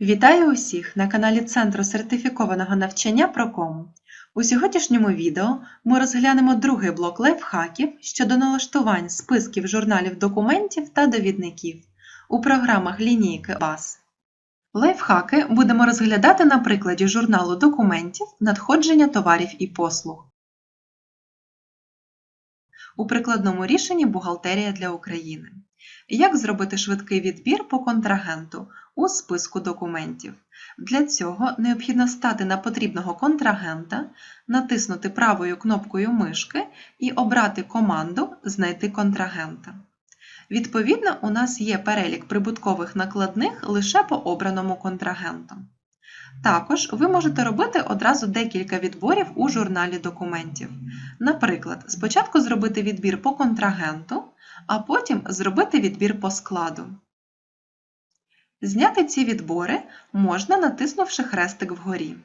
Вітаю усіх на каналі Центру сертифікованого навчання Прокому. У сьогоднішньому відео ми розглянемо другий блок лайфхаків щодо налаштувань списків журналів документів та довідників у програмах лінійки BAS. Лайфхаки будемо розглядати на прикладі журналу документів надходження товарів і послуг. У прикладному рішенні Бухгалтерія для України. Як зробити швидкий відбір по контрагенту у списку документів? Для цього необхідно стати на потрібного контрагента, натиснути правою кнопкою мишки і обрати команду Знайти контрагента. Відповідно, у нас є перелік прибуткових накладних лише по обраному контрагенту. Також ви можете робити одразу декілька відборів у журналі документів. Наприклад, спочатку зробити відбір по контрагенту, а потім зробити відбір по складу. Зняти ці відбори можна, натиснувши хрестик вгорі.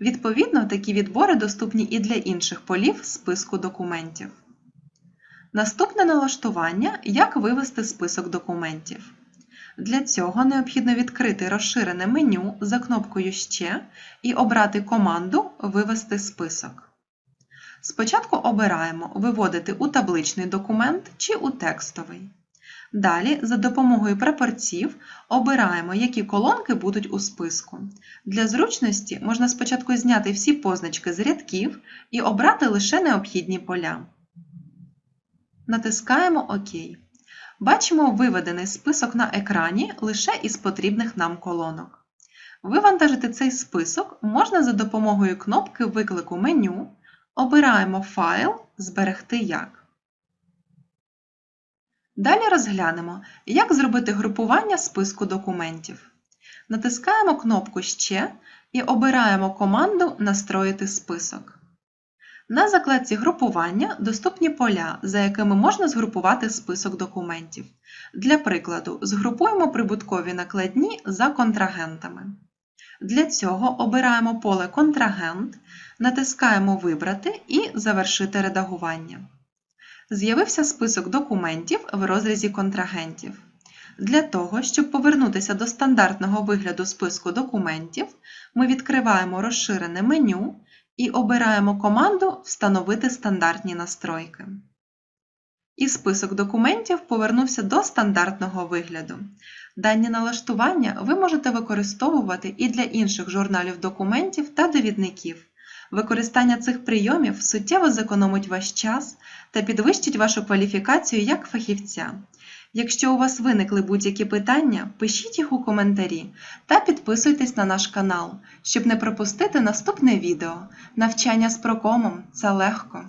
Відповідно, такі відбори доступні і для інших полів списку документів. Наступне налаштування як вивести список документів. Для цього необхідно відкрити розширене меню за кнопкою Ще і обрати команду Вивести список. Спочатку обираємо Виводити у табличний документ чи у текстовий. Далі, за допомогою прапорців, обираємо, які колонки будуть у списку. Для зручності можна спочатку зняти всі позначки з рядків і обрати лише необхідні поля. Натискаємо ОК. Бачимо виведений список на екрані лише із потрібних нам колонок. Вивантажити цей список можна за допомогою кнопки виклику меню, обираємо Файл Зберегти як. Далі розглянемо, як зробити групування списку документів. Натискаємо кнопку Ще і обираємо команду Настроїти список. На закладці групування доступні поля, за якими можна згрупувати список документів. Для прикладу, згрупуємо прибуткові накладні за контрагентами. Для цього обираємо поле Контрагент, натискаємо Вибрати і Завершити редагування. З'явився список документів в розрізі контрагентів. Для того, щоб повернутися до стандартного вигляду списку документів, ми відкриваємо розширене меню і обираємо команду Встановити стандартні настройки. І список документів повернувся до стандартного вигляду. Дані налаштування ви можете використовувати і для інших журналів документів та довідників. Використання цих прийомів суттєво зекономить ваш час та підвищить вашу кваліфікацію як фахівця. Якщо у вас виникли будь-які питання, пишіть їх у коментарі та підписуйтесь на наш канал, щоб не пропустити наступне відео. Навчання з прокомом це легко.